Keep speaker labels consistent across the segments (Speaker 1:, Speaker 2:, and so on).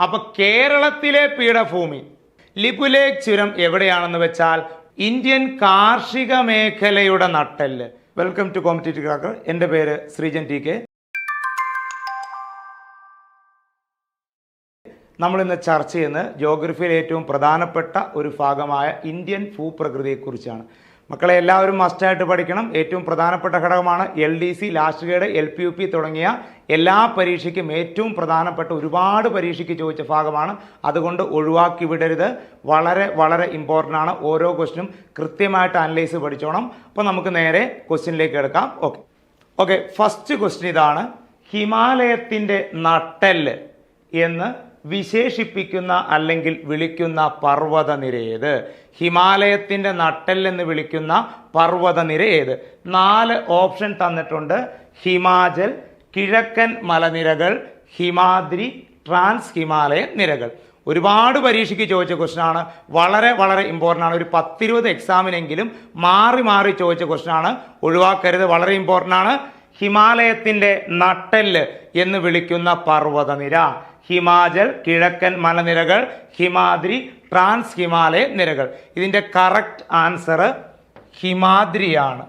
Speaker 1: അപ്പൊ കേരളത്തിലെ പീഠഭൂമി. ലിപുലേക് ചുരം എവിടെയാണെന്ന് വെച്ചാൽ ഇന്ത്യൻ കാർഷിക മേഖലയുടെ നട്ടെല്ല്. വെൽക്കം ടു കോമ്പറ്റേറ്റീവ് ക്രാക്കർ എന്റെ പേര് ശ്രീജൻ ടി കെ. നമ്മൾ ഇന്ന് ചർച്ച ചെയ്യുന്നത് ജോഗ്രഫിയിലെ ഏറ്റവും പ്രധാനപ്പെട്ട ഒരു ഭാഗമായ ഇന്ത്യൻ ഭൂപ്രകൃതിയെക്കുറിച്ചാണ്. മക്കളെ എല്ലാവരും മസ്റ്റായിട്ട് പഠിക്കണം. ഏറ്റവും പ്രധാനപ്പെട്ട ഘടകമാണ് L D C last grade L P U P തുടങ്ങിയ എല്ലാ പരീക്ഷയ്ക്കും ഏറ്റവും പ്രധാനപ്പെട്ട ഒരുപാട് പരീക്ഷയ്ക്ക് ചോദിച്ച ഭാഗമാണ്. അതുകൊണ്ട് ഒഴിവാക്കി വിടരുത്. വളരെ വളരെ ഇമ്പോർട്ടന്റ് ആണ് ഓരോ ക്വസ്റ്റിനും കൃത്യമായിട്ട് അനലൈസ് പഠിച്ചോണം. അപ്പോൾ നമുക്ക് നേരെ ക്വസ്റ്റിനിലേക്ക് എടുക്കാം. ഓക്കെ ഓക്കെ ഫസ്റ്റ് ക്വസ്റ്റ്യൻ ഇതാണ് ഹിമാലയത്തിന്റെ നട്ടെല്ല് എന്ന് വിശേഷിപ്പിക്കുന്ന അല്ലെങ്കിൽ വിളിക്കുന്ന പർവതനിര ഏത്? ഹിമാലയത്തിന്റെ എന്ന് വിളിക്കുന്ന പർവതനിര ഏത്? നാല് ഓപ്ഷൻ തന്നിട്ടുണ്ട്. ഹിമാചൽ കിഴക്കൻ മലനിരകൾ ഹിമാദ്രി ട്രാൻസ് ഹിമാലയൻ നിരകൾ. ഒരുപാട് പരീക്ഷയ്ക്ക് ചോദിച്ച ക്വസ്റ്റൻ ആണ്. വളരെ വളരെ ഇമ്പോർട്ടന്റ് ആണ്. ഒരു പത്തിരുപത് എക്സാമിനെങ്കിലും മാറി മാറി ചോദിച്ച ക്വസ്റ്റൻ ആണ്. ഒഴിവാക്കരുത്. വളരെ ഇമ്പോർട്ടന്റ് ആണ്. ഹിമാലയത്തിന്റെ നട്ടെല്ല് എന്ന് വിളിക്കുന്ന പർവതനിര. ഹിമാചൽ കിഴക്കൻ മലനിരകൾ ഹിമാദ്രി ട്രാൻസ് ഹിമാലയ നിരകൾ. ഇതിന്റെ കറക്റ്റ് ആൻസർ ഹിമാദ്രിയാണ്.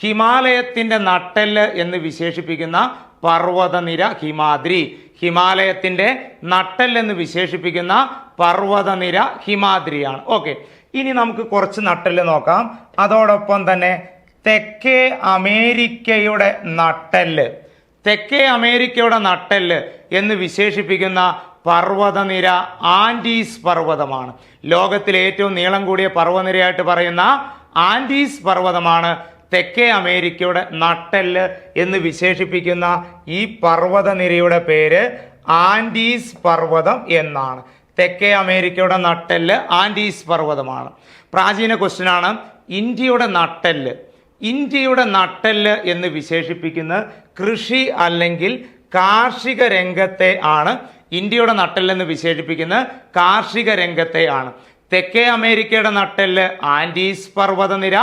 Speaker 1: ഹിമാലയത്തിന്റെ നട്ടെല്ല് എന്ന് വിശേഷിപ്പിക്കുന്ന പർവതനിര ഹിമാദ്രി. ഹിമാലയത്തിന്റെ നട്ടെല്ല് എന്ന് വിശേഷിപ്പിക്കുന്ന പർവതനിര ഹിമാദ്രിയാണ്. ഓക്കെ ഇനി നമുക്ക് കുറച്ച് നട്ടെല്ല് നോക്കാം. അതോടൊപ്പം തന്നെ തെക്കേ അമേരിക്കയുടെ നട്ടെല്ല്. തെക്കേ അമേരിക്കയുടെ നട്ടെല്ല് എന്ന് വിശേഷിപ്പിക്കുന്ന പർവതനിര ആൻഡീസ് പർവതമാണ്. ലോകത്തിലെ ഏറ്റവും നീളം കൂടിയ പർവതനിരയായിട്ട് പറയുന്ന ആൻഡീസ് പർവതമാണ് തെക്കേ അമേരിക്കയുടെ നട്ടെല്ല് എന്ന് വിശേഷിപ്പിക്കുന്ന ഈ പർവതനിരയുടെ പേര് ആൻഡീസ് പർവതം എന്നാണ്. തെക്കേ അമേരിക്കയുടെ നട്ടെല്ല് ആൻഡീസ് പർവതമാണ്. പ്രാചീന ക്വസ്റ്റ്യനാണ് ഇന്ത്യയുടെ നട്ടെല്ല്. ഇന്ത്യയുടെ നട്ടെല്ല് എന്ന് വിശേഷിപ്പിക്കുന്ന കൃഷി അല്ലെങ്കിൽ കാർഷിക രംഗത്തെ ആണ് ഇന്ത്യയുടെ നട്ടെല്ലെന്ന് വിശേഷിപ്പിക്കുന്ന കാർഷിക രംഗത്തെ ആണ്. തെക്കേ അമേരിക്കയുടെ നട്ടെല്ല് ആൻഡീസ് പർവതനിര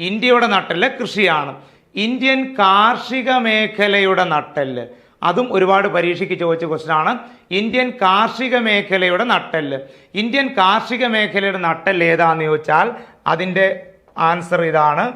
Speaker 1: ഇന്ത്യയുടെ നട്ടെല്ല് കൃഷിയാണ്. ഇന്ത്യൻ കാർഷിക മേഖലയുടെ നട്ടെല്ല്. അതും ഒരുപാട് പരീക്ഷയ്ക്ക് ചോദിച്ച ക്വസ്റ്റൻ ആണ്. ഇന്ത്യൻ കാർഷിക മേഖലയുടെ നട്ടെല്ല്. ഇന്ത്യൻ കാർഷിക മേഖലയുടെ നട്ടെല്ല് ഏതാണെന്ന് ചോദിച്ചാൽ അതിന്റെ ആൻസർ ഇതാണ്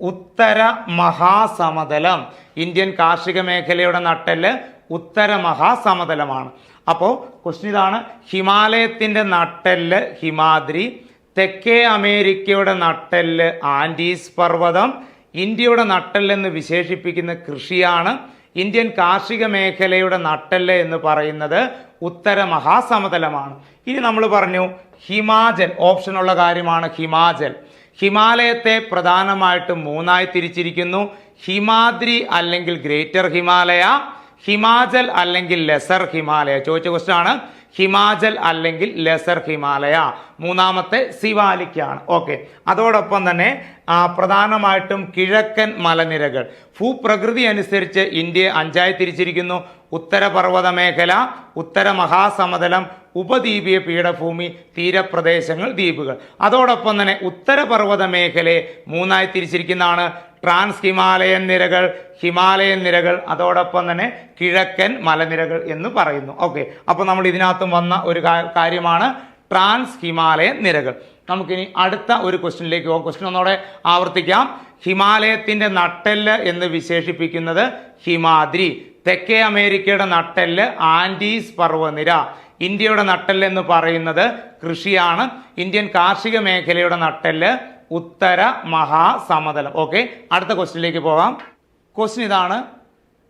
Speaker 1: ഉത്തര മഹാസമതലം. ഇന്ത്യൻ കാർഷിക മേഖലയുടെ നട്ടെല്ല് ഉത്തര മഹാസമതലമാണ്. അപ്പോൾ ക്വസ്റ്റ്യൻ ഇതാണ് ഹിമാലയത്തിന്റെ നട്ടെല്ല് ഹിമാദ്രി തെക്കേ അമേരിക്കയുടെ നട്ടെല്ല് ആൻഡീസ് പർവതം ഇന്ത്യയുടെ നട്ടെല്ലെന്ന് വിശേഷിപ്പിക്കുന്ന കൃഷിയാണ് ഇന്ത്യൻ കാർഷിക മേഖലയുടെ നട്ടെല്ല് എന്ന് പറയുന്നത് ഉത്തര മഹാസമതലമാണ്. ഇനി നമ്മൾ പറഞ്ഞു ഹിമാചൽ ഓപ്ഷനുള്ള കാര്യമാണ് ഹിമാചൽ. ഹിമാലയത്തെ പ്രധാനമായിട്ടും മൂന്നായി തിരിച്ചിരിക്കുന്നു. ഹിമാദ്രി അല്ലെങ്കിൽ ഗ്രേറ്റർ ഹിമാലയ ഹിമാചൽ അല്ലെങ്കിൽ ലെസർ ഹിമാലയ. ചോദിച്ച ക്വസ്റ്റൻ ആണ്. ഹിമാചൽ അല്ലെങ്കിൽ ലെസർ ഹിമാലയ. മൂന്നാമത്തെ സിവാലിക്കാണ് ഓക്കെ. അതോടൊപ്പം തന്നെ പ്രധാനമായിട്ടും കിഴക്കൻ മലനിരകൾ. ഭൂപ്രകൃതി അനുസരിച്ച് ഇന്ത്യയെ അഞ്ചായി തിരിച്ചിരിക്കുന്നു. ഉത്തരപർവത മേഖല ഉത്തര മഹാസമതലം ഉപദ്വീപീയ പീഠഭൂമി തീരപ്രദേശങ്ങൾ ദ്വീപുകൾ. അതോടൊപ്പം തന്നെ ഉത്തരപർവത മേഖലയെ മൂന്നായി തിരിച്ചിരിക്കുന്നതാണ് ട്രാൻസ് ഹിമാലയൻ നിരകൾ ഹിമാലയൻ നിരകൾ അതോടൊപ്പം തന്നെ കിഴക്കൻ മലനിരകൾ എന്ന് പറയുന്നു. ഓക്കെ. അപ്പോൾ നമ്മൾ ഇതിനകത്തും വന്ന ഒരു കാര്യമാണ് ട്രാൻസ് ഹിമാലയൻ നിരകൾ. നമുക്കിനി അടുത്ത ഒരു ക്വസ്റ്റ്യനിലേക്ക് പോകാം. ക്വസ്റ്റ്യൻ ഒന്നുകൂടെ ആവർത്തിക്കാം. ഹിമാലയത്തിന്റെ നട്ടെല്ല് എന്ന് വിശേഷിപ്പിക്കുന്നത് ഹിമാദ്രി. തെക്കേ അമേരിക്കയുടെ നട്ടെല്ല് ആൻഡീസ് പർവനിര. ഇന്ത്യയുടെ നട്ടെല്ല് എന്ന് പറയുന്നത് കൃഷിയാണ്. ഇന്ത്യൻ കാർഷിക മേഖലയുടെ നട്ടെല്ല് ഉത്തര മഹാസമതലം. ഓക്കെ അടുത്ത ക്വസ്റ്റ്യനിലേക്ക് പോകാം. ക്വസ്റ്റ്യൻ ഇതാണ്.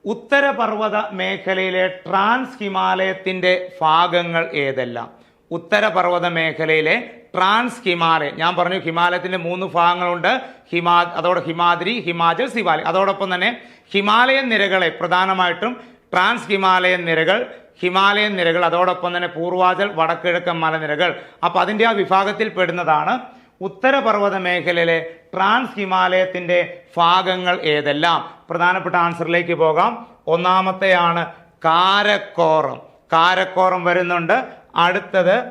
Speaker 1: ഉത്തരപർവത മേഖലയിലെ ട്രാൻസ് ഹിമാലയത്തിന്റെ ഭാഗങ്ങൾ ഏതെല്ലാം? ഉത്തരപർവത മേഖലയിലെ ട്രാൻസ് ഹിമാലയം. ഞാൻ പറഞ്ഞു ഹിമാലയത്തിന്റെ മൂന്ന് ഭാഗങ്ങളുണ്ട്. ഹിമാ അതോടെ ഹിമാദ്രി ഹിമാചൽ സിവാലി അതോടൊപ്പം തന്നെ ഹിമാലയൻ നിരകളെ പ്രധാനമായിട്ടും ട്രാൻസ് ഹിമാലയൻ നിരകൾ ഹിമാലയൻ നിരകൾ അതോടൊപ്പം തന്നെ പൂർവാചൽ വടക്കിഴക്കൻ മലനിരകൾ. അപ്പോൾ അതിന്റെ ആ വിഭാഗത്തിൽ പെടുന്നതാണ് ഉത്തരപർവത മേഖലയിലെ ട്രാൻസ് ഹിമാലയത്തിന്റെ ഭാഗങ്ങൾ ഏതെല്ലാം? പ്രധാനപ്പെട്ട ആൻസറിലേക്ക് പോകാം. ഒന്നാമത്തെയാണ് കാരക്കോറം. കാരക്കോറം വരുന്നുണ്ട്. അടുത്തത്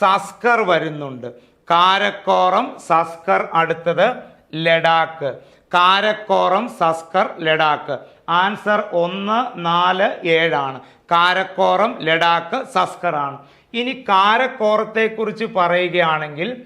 Speaker 1: സസ്കർ വരുന്നുണ്ട്. കാരക്കോറം സസ്കർ അടുത്തത് ലഡാക്ക്. കാരക്കോറം സസ്കർ ലഡാക്ക്. ആൻസർ ഒന്ന് നാല് ഏഴാണ്. കാരക്കോറം ലഡാക്ക് സസ്കർ ആണ് ഇനി കാരക്കോറത്തെക്കുറിച്ച് പറയുകയാണെങ്കിൽ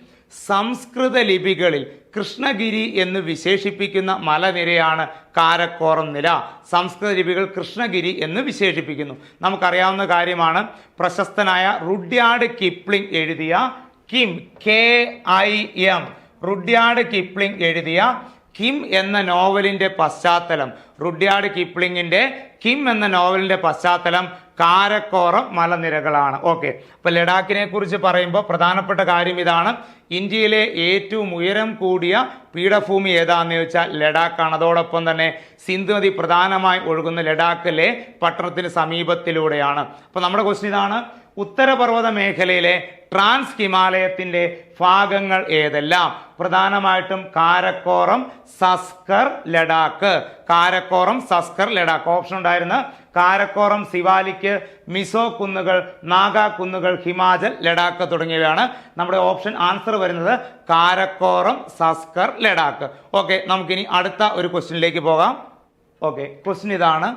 Speaker 1: സംസ്കൃത ലിപികളിൽ കൃഷ്ണഗിരി എന്ന് വിശേഷിപ്പിക്കുന്ന മലനിരയാണ് കാരക്കോറം നില സംസ്കൃത ലിപികൾ കൃഷ്ണഗിരി എന്ന് വിശേഷിപ്പിക്കുന്നു. നമുക്കറിയാവുന്ന കാര്യമാണ്. പ്രശസ്തനായ റുഡ്യാർഡ് കിപ്ലിംഗ് എഴുതിയ Kim K I M. Rudyard Kipling എഴുതിയ കിം എന്ന നോവലിന്റെ പശ്ചാത്തലം. റുഡ്യാർഡ് കിപ്ലിങ്ങിന്റെ കിം എന്ന നോവലിന്റെ പശ്ചാത്തലം കാരക്കോറം മലനിരകളാണ്. ഓക്കെ. അപ്പോൾ ലഡാക്കിനെ കുറിച്ച് പറയുമ്പോൾ പ്രധാനപ്പെട്ട കാര്യം ഇതാണ്. ഇന്ത്യയിലെ ഏറ്റവും ഉയരം കൂടിയ പീഠഭൂമി ഏതാന്ന് ചോദിച്ചാൽ ലഡാക്കാണ്. അതോടൊപ്പം തന്നെ സിന്ധു നദി പ്രധാനമായി ഒഴുകുന്ന ലഡാക്കിലെ പട്ടണത്തിന് സമീപത്തിലൂടെയാണ്. അപ്പോൾ നമ്മുടെ ക്വസ്റ്റ്യൻ ഇതാണ്. ഉത്തരപർവത മേഖലയിലെ ട്രാൻസ് ഹിമാലയത്തിന്റെ ഭാഗങ്ങൾ ഏതെല്ലാം? പ്രധാനമായിട്ടും കാരക്കോറം സസ്കർ ലഡാക്ക്. കാരക്കോറം സസ്കർ ലഡാക്ക്. ഓപ്ഷൻ ഉണ്ടായിരുന്ന. കാരക്കോറം സിവാലിക്ക് മിസോ കുന്നുകൾ നാഗാ കുന്നുകൾ ഹിമാചൽ ലഡാക്ക് തുടങ്ങിയവയാണ് നമ്മുടെ ഓപ്ഷൻ ആൻസർ വരുന്നത്. കാരക്കോറം സസ്കർ ലഡാക്ക്. ഓക്കെ നമുക്കിനി അടുത്ത ഒരു ക്വസ്റ്റ്യനിലേക്ക് പോകാം. ഓക്കെ ക്വസ്റ്റ്യൻ ഇതാണ്.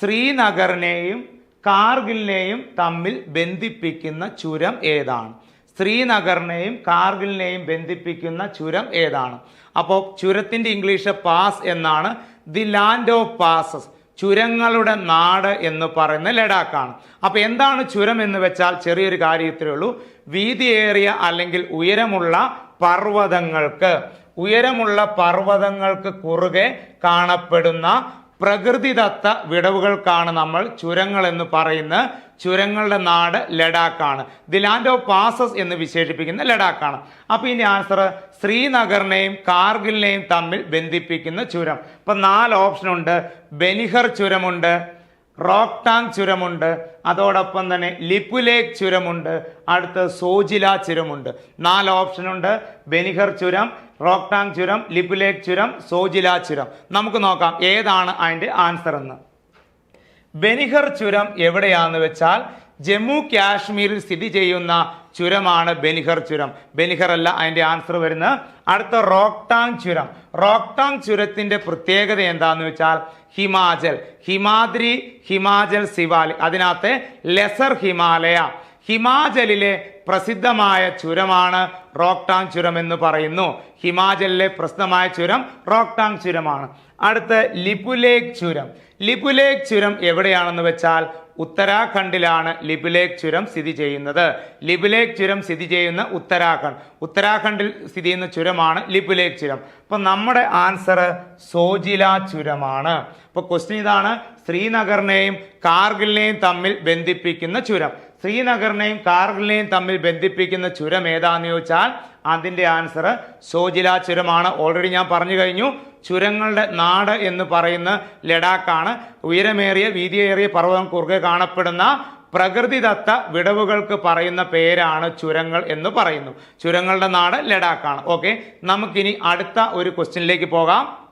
Speaker 1: ശ്രീനഗറിനെയും കാർഗിലിനെയും തമ്മിൽ ബന്ധിപ്പിക്കുന്ന ചുരം ഏതാണ്? ശ്രീനഗറിനെയും കാർഗിലിനെയും ബന്ധിപ്പിക്കുന്ന ചുരം ഏതാണ്? അപ്പോൾ ചുരത്തിന്റെ ഇംഗ്ലീഷ് പാസ് എന്നാണ്. ദി ലാൻഡ് ഓഫ് പാസസ് ചുരങ്ങളുടെ നാട് എന്ന് പറയുന്ന ലഡാക്കാണ്. അപ്പോൾ എന്താണ് ചുരം എന്ന് വെച്ചാൽ ചെറിയൊരു കാര്യത്തിലേ ഉള്ളൂ. വീതിയേറിയ അല്ലെങ്കിൽ ഉയരമുള്ള പർവതങ്ങൾക്ക് ഉയരമുള്ള പർവതങ്ങൾക്ക് കുറുകെ കാണപ്പെടുന്ന പ്രകൃതിദത്ത വിടവുകൾക്കാണ് നമ്മൾ ചുരങ്ങൾ എന്ന് പറയുന്ന ചുരങ്ങളുടെ നാട് ലഡാക്കാണ്. ദി ലാൻഡ് ഓഫ് പാസസ് എന്ന് വിശേഷിപ്പിക്കുന്ന ലഡാക്കാണ്. അപ്പോൾ ഇനി ആൻസർ ശ്രീനഗറിനെയും കാർഗിലിനെയും തമ്മിൽ ബന്ധിപ്പിക്കുന്ന ചുരം. ഇപ്പം നാല് ഓപ്ഷൻ ഉണ്ട് ബെനിഹർ ചുരമുണ്ട്. റോക്ടാങ് ചുരമുണ്ട്. അതോടൊപ്പം തന്നെ ലിപുലേഖ് ചുരമുണ്ട്. അടുത്ത് സോജില ചുരമുണ്ട്. നാല് ഓപ്ഷൻ ഉണ്ട്. ബെനിഹർ ചുരം റോക്ടാങ് ചുരം ലിപുലേഖ് ചുരം സോജില ചുരം. നമുക്ക് നോക്കാം ഏതാണ് അതിന്റെ ആൻസർ എന്ന്. ബെനിഹർ ചുരം എവിടെയാണെന്ന് വെച്ചാൽ ജമ്മു കാശ്മീരിൽ സ്ഥിതി ചെയ്യുന്ന ചുരമാണ് ബെനിഹർ ചുരം. ബെനിഹർ അല്ല അതിന്റെ ആൻസർ വരുന്നത് അടുത്ത റോക്ടാങ് ചുരം. റോക്ടാങ് ചുരത്തിന്റെ പ്രത്യേകത എന്താന്ന് വെച്ചാൽ ഹിമാചൽ. ഹിമാദ്രി ഹിമാചൽ സിവാലി അതിനകത്തെ ലെസർ ഹിമാലയ. ഹിമാചലിലെ പ്രസിദ്ധമായ ചുരമാണ് റോക്ടാങ് ചുരം എന്ന് പറയുന്നു. ഹിമാചലിലെ പ്രസിദ്ധമായ ചുരം റോക്ടാങ് ചുരമാണ്. അടുത്ത ലിപുലേഖ് ചുരം. ലിപുലേഖ് ചുരം എവിടെയാണെന്ന് വെച്ചാൽ ഉത്തരാഖണ്ഡിലാണ് ലിബിലേക്ക് ചുരം സ്ഥിതി ചെയ്യുന്നത്. ലിബിലേക്ക് ചുരം സ്ഥിതി ചെയ്യുന്ന ഉത്തരാഖണ്ഡ്. ഉത്തരാഖണ്ഡിൽ സ്ഥിതി ചെയ്യുന്ന ചുരമാണ് ലിബിലേക്ക് ചുരം. അപ്പൊ നമ്മുടെ ആൻസർ സോജില ചുരമാണ്. അപ്പോൾ ക്വസ്റ്റ്യൻ ഇതാണ് ശ്രീനഗറിനെയും കാർഗിലിനെയും തമ്മിൽ ബന്ധിപ്പിക്കുന്ന ചുരം. ശ്രീനഗറിനെയും കാർഗിലിനെയും തമ്മിൽ ബന്ധിപ്പിക്കുന്ന ചുരം ഏതാന്ന് ചോദിച്ചാൽ അതിന്റെ ആൻസർ സോജില ചുരമാണ്. ഓൾറെഡി ഞാൻ പറഞ്ഞു കഴിഞ്ഞു. ചുരങ്ങളുടെ നാട് എന്ന് പറയുന്ന ലഡാക്കാണ്. ഉയരമേറിയ വീതിയേറിയ പർവതം കുറുകെ കാണപ്പെടുന്ന പ്രകൃതിദത്ത വിടവുകൾക്ക് പറയുന്ന പേരാണ് ചുരങ്ങൾ എന്ന് പറയുന്നു. ചുരങ്ങളുടെ നാട് ലഡാക്കാണ്. ഓക്കെ നമുക്കിനി അടുത്ത ഒരു ക്വസ്റ്റ്യനിലേക്ക് പോകാം.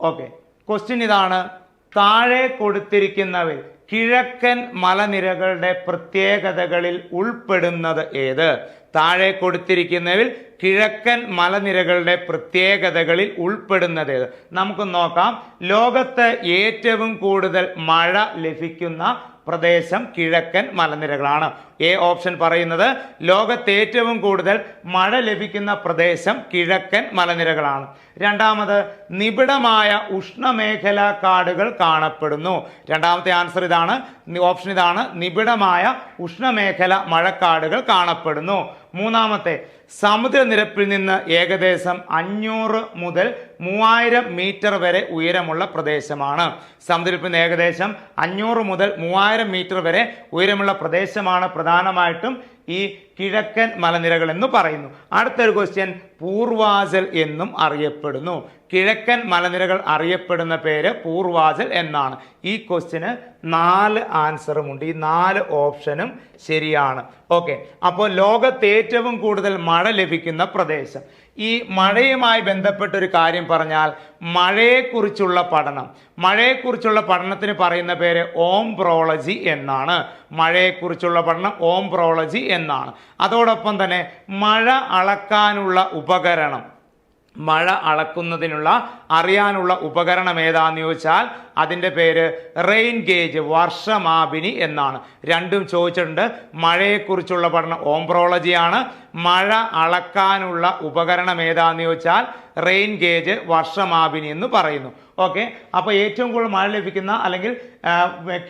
Speaker 1: ഓക്കെ ക്വസ്റ്റ്യൻ ഇതാണ്. താഴെ കൊടുത്തിരിക്കുന്നവയിൽ കിഴക്കൻ മലനിരകളുടെ പ്രത്യേകതകളിൽ ഉൾപ്പെടുന്നത് ഏത്? താഴെ കൊടുത്തിരിക്കുന്നതിൽ കിഴക്കൻ മലനിരകളുടെ പ്രത്യേകതകളിൽ ഉൾപ്പെടുന്നത് ഏത്? നമുക്ക് നോക്കാം. ലോകത്ത് ഏറ്റവും കൂടുതൽ മഴ ലഭിക്കുന്ന പ്രദേശം കിഴക്കൻ മലനിരകളാണ്. എ ഓപ്ഷൻ പറയുന്നത് ലോകത്ത് ഏറ്റവും കൂടുതൽ മഴ ലഭിക്കുന്ന പ്രദേശം കിഴക്കൻ മലനിരകളാണ്. രണ്ടാമത് നിബിഡമായ ഉഷ്ണമേഖലാ കാടുകൾ കാണപ്പെടുന്നു. രണ്ടാമത്തെ ആൻസർ ഇതാണ് ഓപ്ഷൻ ഇതാണ് നിബിഡമായ ഉഷ്ണമേഖല മഴക്കാടുകൾ കാണപ്പെടുന്നു. മൂന്നാമത്തെ സമുദ്രനിരപ്പിൽ നിന്ന് ഏകദേശം അഞ്ഞൂറ് മുതൽ മൂവായിരം മീറ്റർ വരെ ഉയരമുള്ള പ്രദേശമാണ്. സമുദ്രനിരപ്പിൽ നിന്ന് ഏകദേശം അഞ്ഞൂറ് മുതൽ മൂവായിരം മീറ്റർ വരെ ഉയരമുള്ള പ്രദേശമാണ് പ്രധാനമായിട്ടും ഈ കിഴക്കൻ മലനിരകൾ എന്ന് പറയുന്നു. അടുത്തൊരു ക്വസ്റ്റ്യൻ പൂർവാചൽ എന്നും അറിയപ്പെടുന്നു. കിഴക്കൻ മലനിരകൾ അറിയപ്പെടുന്ന പേര് പൂർവാചൽ എന്നാണ്. ഈ ക്വസ്റ്റ്യന് നാല് ആൻസറുമുണ്ട് ഈ നാല് ഓപ്ഷനും ശരിയാണ്. ഓക്കെ അപ്പോൾ ലോകത്ത് ഏറ്റവും കൂടുതൽ മഴ ലഭിക്കുന്ന പ്രദേശം. ഈ മഴയുമായി ബന്ധപ്പെട്ട ഒരു കാര്യം പറഞ്ഞാൽ മഴയെക്കുറിച്ചുള്ള പഠനം. മഴയെക്കുറിച്ചുള്ള പഠനത്തിന് പറയുന്ന പേര് ഓംബ്രോളജി എന്നാണ്. മഴയെക്കുറിച്ചുള്ള പഠനം ഓംബ്രോളജി എന്നാണ്. അതോടൊപ്പം തന്നെ മഴ അളക്കാനുള്ള ഉപകരണം. മഴ അളക്കുന്നതിനുള്ള അറിയാനുള്ള ഉപകരണം ഏതാന്ന് ചോദിച്ചാൽ അതിന്റെ പേര് റെയിൻ ഗേജ് വർഷമാപിനി എന്നാണ്. രണ്ടും ചോദിച്ചിട്ടുണ്ട്. മഴയെക്കുറിച്ചുള്ള പഠനം ഓംബ്രോളജിയാണ്. മഴ അളക്കാനുള്ള ഉപകരണം ഏതാന്ന് ചോദിച്ചാൽ റെയിൻ ഗേജ് വർഷമാപിനി എന്ന് പറയുന്നു. ഓക്കെ? അപ്പോൾ ഏറ്റവും കൂടുതൽ മഴ ലഭിക്കുന്ന അല്ലെങ്കിൽ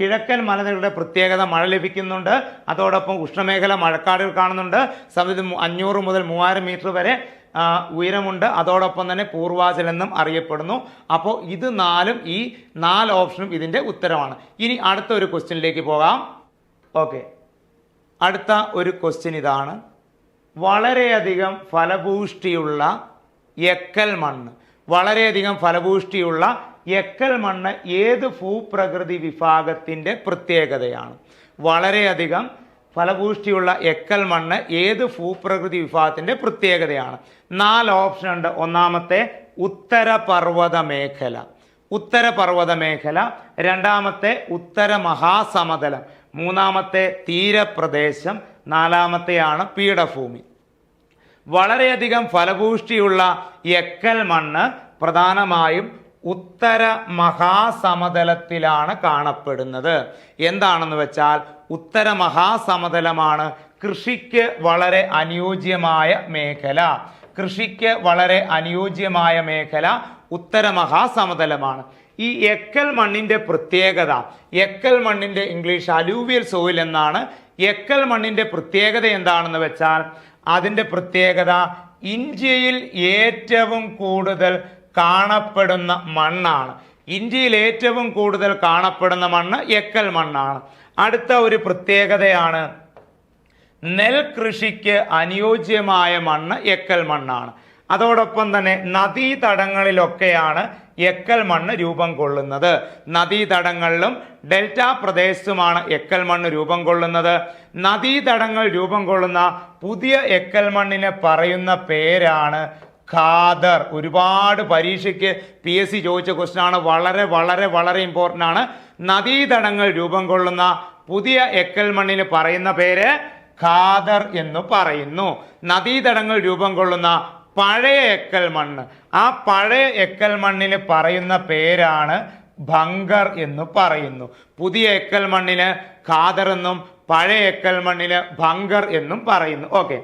Speaker 1: കിഴക്കൻ മലനിരകളുടെ പ്രത്യേകത മഴ ലഭിക്കുന്നുണ്ട്. അതോടൊപ്പം ഉഷ്ണമേഖല മഴക്കാടുകൾ കാണുന്നുണ്ട്. സമയത്ത് അഞ്ഞൂറ് മുതൽ മൂവായിരം മീറ്റർ വരെ ഉയരമുണ്ട്. അതോടൊപ്പം തന്നെ പൂർവാചലെന്നും അറിയപ്പെടുന്നു. അപ്പോൾ ഇത് നാലും ഈ നാല് ഓപ്ഷനും ഇതിന്റെ ഉത്തരമാണ്. ഇനി അടുത്ത ഒരു ക്വസ്റ്റ്യനിലേക്ക് പോകാം. ഓക്കെ. അടുത്ത ഒരു ക്വസ്റ്റ്യൻ ഇതാണ്. വളരെയധികം ഫലഭൂഷ്ടിയുള്ള എക്കൽ മണ്ണ്. വളരെയധികം ഫലഭൂഷ്ടിയുള്ള എക്കൽ മണ്ണ് ഏത് ഭൂപ്രകൃതി വിഭാഗത്തിന്റെ പ്രത്യേകതയാണ്? വളരെയധികം ഫലഭൂഷ്ടിയുള്ള എക്കൽ മണ്ണ് ഏത് ഭൂപ്രകൃതി വിഭാഗത്തിന്റെ പ്രത്യേകതയാണ്. നാല് ഓപ്ഷൻ ഉണ്ട്. ഒന്നാമത്തെ ഉത്തരപർവത മേഖല ഉത്തരപർവത മേഖല രണ്ടാമത്തെ ഉത്തര മഹാസമതലം മൂന്നാമത്തെ തീരപ്രദേശം. നാലാമത്തെയാണ് പീഠഭൂമി. വളരെയധികം ഫലഭൂഷ്ടിയുള്ള എക്കൽ മണ്ണ് പ്രധാനമായും ഉത്തര മഹാസമതലത്തിലാണ് കാണപ്പെടുന്നത്. എന്താണെന്ന് വെച്ചാൽ ഉത്തര മഹാസമതലമാണ് കൃഷിക്ക് വളരെ അനുയോജ്യമായ മേഖല. കൃഷിക്ക് വളരെ അനുയോജ്യമായ മേഖല ഉത്തര മഹാസമതലമാണ്. ഈ എക്കൽ മണ്ണിന്റെ പ്രത്യേകത എക്കൽ മണ്ണിന്റെ ഇംഗ്ലീഷ് അലൂവിയൽ സോയിൽ എന്നാണ്. എക്കൽ മണ്ണിന്റെ പ്രത്യേകത എന്താണെന്ന് വെച്ചാൽ അതിന്റെ പ്രത്യേകത ഇന്ത്യയിൽ ഏറ്റവും കൂടുതൽ കാണപ്പെടുന്ന മണ്ണാണ്. ഇന്ത്യയിൽ ഏറ്റവും കൂടുതൽ കാണപ്പെടുന്ന മണ്ണ് എക്കൽ മണ്ണാണ്. അടുത്ത ഒരു പ്രത്യേകതയാണ് നെൽകൃഷിക്ക് അനുയോജ്യമായ മണ്ണ് എക്കൽ മണ്ണാണ്. അതോടൊപ്പം തന്നെ നദീതടങ്ങളിലൊക്കെയാണ് എക്കൽ മണ്ണ് രൂപം കൊള്ളുന്നത്. നദീതടങ്ങളിലും ഡെൽറ്റ പ്രദേശത്തുമാണ് എക്കൽ മണ്ണ് രൂപം കൊള്ളുന്നത്. നദീതടങ്ങൾ രൂപം കൊള്ളുന്ന പുതിയ എക്കൽ മണ്ണിനെ പറയുന്ന പേരാണ് ഖാദർ. ഒരുപാട് പരീക്ഷയ്ക്ക് പി എസ് സി ചോദിച്ച ക്വസ്റ്റൻ ആണ്. വളരെ വളരെ വളരെ ഇമ്പോർട്ടന്റ് ആണ്. നദീതടങ്ങൾ രൂപം കൊള്ളുന്ന പുതിയ എക്കൽ മണ്ണിന് പറയുന്ന പേര് ഖാദർ എന്ന് പറയുന്നു. നദീതടങ്ങൾ രൂപം കൊള്ളുന്ന പഴയ എക്കൽ മണ്ണ്. ആ പഴയ എക്കൽ മണ്ണിന് പറയുന്ന പേരാണ് ഭങ്കർ എന്ന് പറയുന്നു. പുതിയ എക്കൽ മണ്ണിന് ഖാദർ എന്നും പഴയ എക്കൽ മണ്ണിന് ഭങ്കർ എന്നും പറയുന്നു. ഓക്കെ